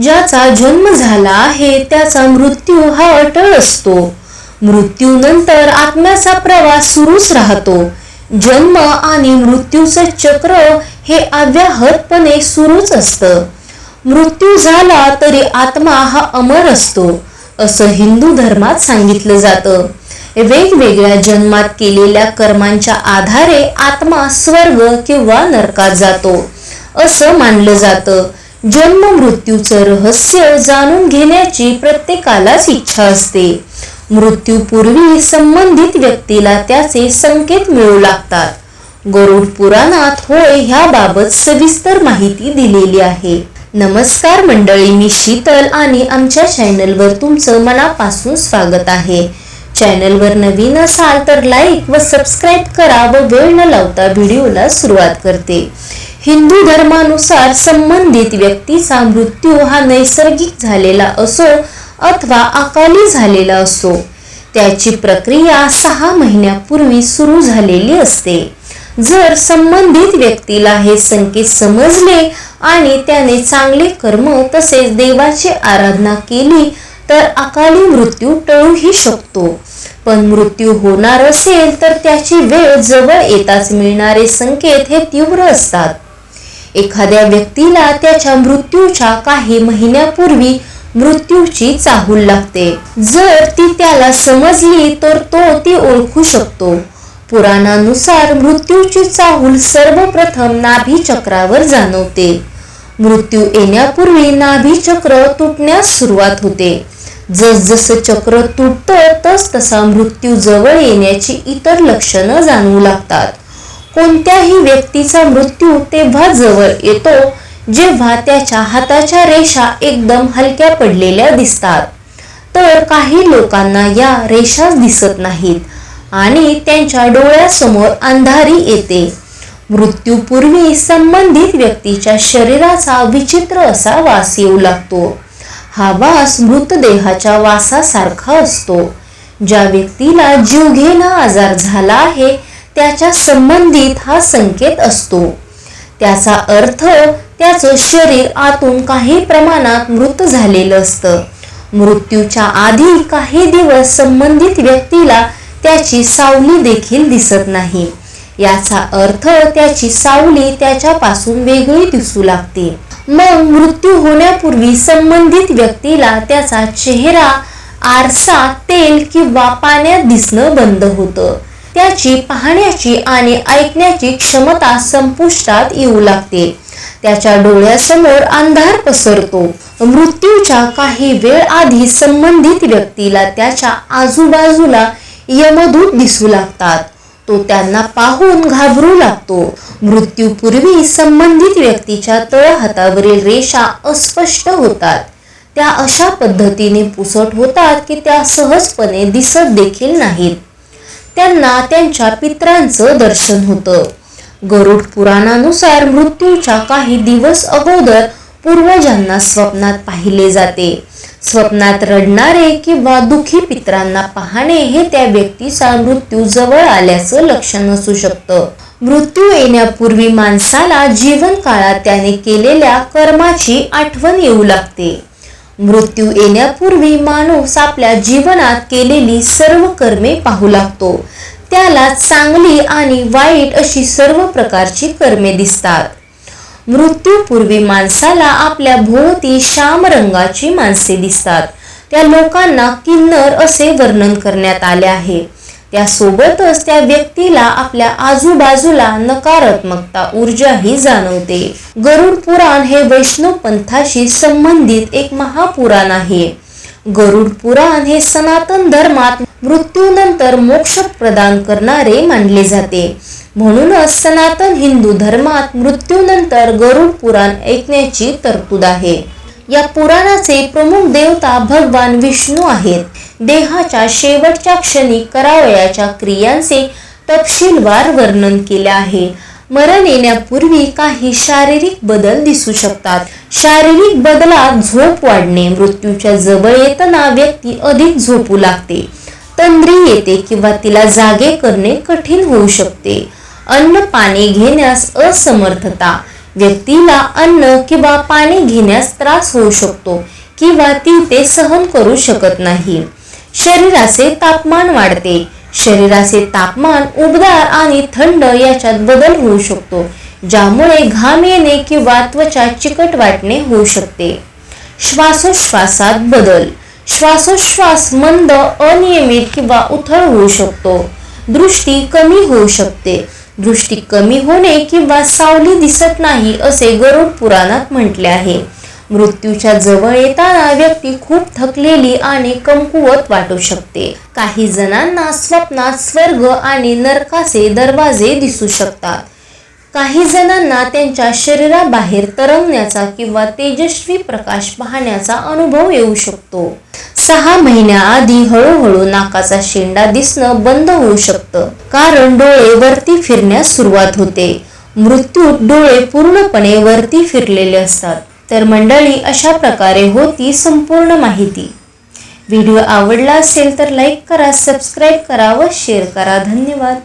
ज्याचा जन्म झाला आहे त्याचा मृत्यू हा अटळ असतो. मृत्यूनंतर आत्म्याचा प्रवास सुरूच राहतो. जन्म आणि मृत्यूचं चक्र हे अव्याहतपणे सुरूच असतं. मृत्यू झाला तरी आत्मा हा अमर असतो असं हिंदू धर्मात सांगितलं जातं. वेगवेगळ्या जन्मात केलेल्या कर्मांच्या आधारे आत्मा स्वर्ग किंवा नरकात जातो असं मानलं जातं. जन्म मृत्यूचं रहस्य जाणून घेण्याची प्रत्येकालाच इच्छा असते. मृत्यूपूर्वी संबंधित व्यक्तीला त्याचे संकेत मिळू लागतात. गरुड पुराणात होय ह्याबाबत सविस्तर माहिती दिलेली आहे. नमस्कार मंडळी मी शीतल आणि आमच्या चॅनलवर तुमचं मनापासून स्वागत आहे. चॅनलवर नवीन असाल तर लाईक व सबस्क्राईब करा व वेळ न लावता व्हिडिओला सुरुवात करते. हिंदू धर्मानुसार संबंधित व्यक्तीचा मृत्यू हा नैसर्गिक झालेला असो अथवा अकाली झालेला असो त्याची प्रक्रिया सहा महिन्यापूर्वी सुरू झालेली असते. जर संबंधित व्यक्तीला हे संकेत समजले आणि त्याने चांगले कर्म तसेच देवाची आराधना केली तर अकाली मृत्यू टळूही शकतो. पण मृत्यू होणार असेल तर त्याची वेळ जवळ येताच मिळणारे संकेत हे तीव्र असतात. एखाद्या व्यक्तीला त्याच्या मृत्यूच्या काही महिन्यापूर्वी मृत्यूची चाहूल लागते. जर ती त्याला समजली तर तो ती ओळखू शकतो. पुराणानुसार मृत्यूची चाहूल सर्वप्रथम नाभी चक्रावर जाणवते. मृत्यू येण्यापूर्वी नाभी चक्र तुटण्यास सुरुवात होते. जसजसं चक्र तुटतं तस तसा मृत्यू जवळ येण्याची इतर लक्षणं जाणवू लागतात. कोणत्याही व्यक्तीचा मृत्यू तेव्हा जवळ येतो जेव्हा त्याच्या हाताच्या रेषा एकदम हलक्या पडलेल्या दिसतात. तर काही लोकांना या रेषाच दिसत नाहीत आणि त्यांच्या डोळ्यासमोर अंधारी येते. मृत्यूपूर्वी संबंधित व्यक्तीच्या शरीराचा विचित्र असा वास येऊ लागतो. हा वास मृतदेहाच्या वासासारखा असतो. ज्या व्यक्तीला जीवघेणा आजार झाला आहे त्याच्या संबंधित हा संकेत असतो. त्याचा अर्थ त्याचं शरीर आतून काही प्रमाणात मृत झालेलं असतं. मृत्यूच्या आधी काही दिवस संबंधित व्यक्तीला त्याची सावली देखील दिसत नाही. याचा अर्थ त्याची सावली त्याच्यापासून वेगळी दिसू लागते. मग मृत्यू होण्यापूर्वी संबंधित व्यक्तीला त्याचा चेहरा आरसा तेल किंवा पाण्यात दिसणं बंद होतं. त्याची पाहण्याची आणि ऐकण्याची क्षमता संपुष्टात येऊ लागते. त्याच्या डोळ्यासमोर अंधार पसरतो. मृत्यूच्या काही वेळ आधी संबंधित व्यक्तीला त्याच्या आजूबाजूला यमदूत दिसू लागतात. तो त्यांना पाहून घाबरू लागतो. मृत्यूपूर्वी संबंधित व्यक्तीच्या तळहातावरील रेषा अस्पष्ट होतात. त्या अशा पद्धतीने पुसट होतात की त्या सहजपणे दिसत देखील नाहीत. त्यांना त्यांच्या पित्रांचं दर्शन होतं. गरुड पुराणानुसार मृत्यूच्या काही दिवस अगोदर पूर्वजांना स्वप्नात पाहिले जाते. स्वप्नात रडणारे किंवा दुखी पित्रांना पाहणे हे त्या व्यक्तीचा मृत्यू जवळ आल्याचं लक्षण असू शकतं. मृत्यू येण्यापूर्वी माणसाला जीवन काळात त्याने केलेल्या कर्माची आठवण येऊ लागते. मृत्यू येण्यापूर्वी माणूस आपल्या जीवनात केलेली सर्व कर्मे पाहू लागतो. त्याला चांगली आणि वाईट अशी सर्व प्रकारची कर्मे दिसतात. मृत्यूपूर्वी माणसाला आपल्या भोवती श्याम रंगाची माणसे दिसतात. त्या लोकांना किन्नर असे वर्णन करण्यात आले आहे. त्यासोबतच त्या व्यक्तीला आपल्या आजूबाजूला नकारात्मकता ऊर्जाही जाणवते. गरुड पुराण हे वैष्णव पंथाशी संबंधित एक महापुराण आहे. गरुड पुराण हे सनातन धर्मात मृत्यूनंतर मोक्ष प्रदान करणारे मानले जाते. म्हणूनच सनातन हिंदू धर्मात मृत्यूनंतर गरुड पुराण ऐकण्याची तरतूद आहे. या पुराणाचे प्रमुख देवता भगवान विष्णू आहेत. देहाच्या शेवटच्या क्षणी करावयाच्या क्रियांचे तपशीलवार वर्णन केले आहे. मरण येण्यापूर्वी काही शारीरिक बदल दिसू शकतात. शारीरिक बदलात झोप वाढणे मृत्यूच्या जवळ येताना व्यक्ती अधिक झोपू लागते. तंद्री येते किंवा तिला जागे करणे कठीण होऊ शकते. अन्न पाणी घेण्यास असमर्थता. व्यक्तीला अन्न किंवा पाणी घेण्यास त्रास होऊ शकतो किंवा ती ते सहन करू शकत नाही. शरीराचे तापमान वाढते. शरीराचे तापमान उबदार आणि थंड याच्यात बदल होऊ शकतो ज्यामुळे घाम येणे किंवा त्वचा चिकट वाटणे होऊ शकते. श्वासोश्वासात बदल. श्वासोश्वास मंद अनियमित किंवा उथळ होऊ शकतो. दृष्टी कमी होऊ शकते. दृष्टी कमी होणे किंवा सावली दिसत नाही असे गरुड पुराणात म्हटले आहे. मृत्यूच्या जवळ येताना व्यक्ती खूप थकलेली आणि कमकुवत वाटू शकते. काही जणांना स्वप्नात स्वर्ग आणि नरकाचे दरवाजे दिसू शकतात. काही जणांना त्यांच्या शरीराबाहेर तरंगण्याचा किंवा तेजस्वी प्रकाश पाहण्याचा अनुभव येऊ शकतो. सहा महिन्याआधी हळूहळू नाकाचा शेंडा दिसणं बंद होऊ शकतं कारण डोळे वरती फिरण्यास सुरुवात होते. मृत्यूत डोळे पूर्णपणे वरती फिरलेले असतात. तर मंडळी अशा प्रकारे होती संपूर्ण माहिती. व्हिडिओ आवडला असेल तर लाईक करा सबस्क्राईब करा व शेअर करा. धन्यवाद.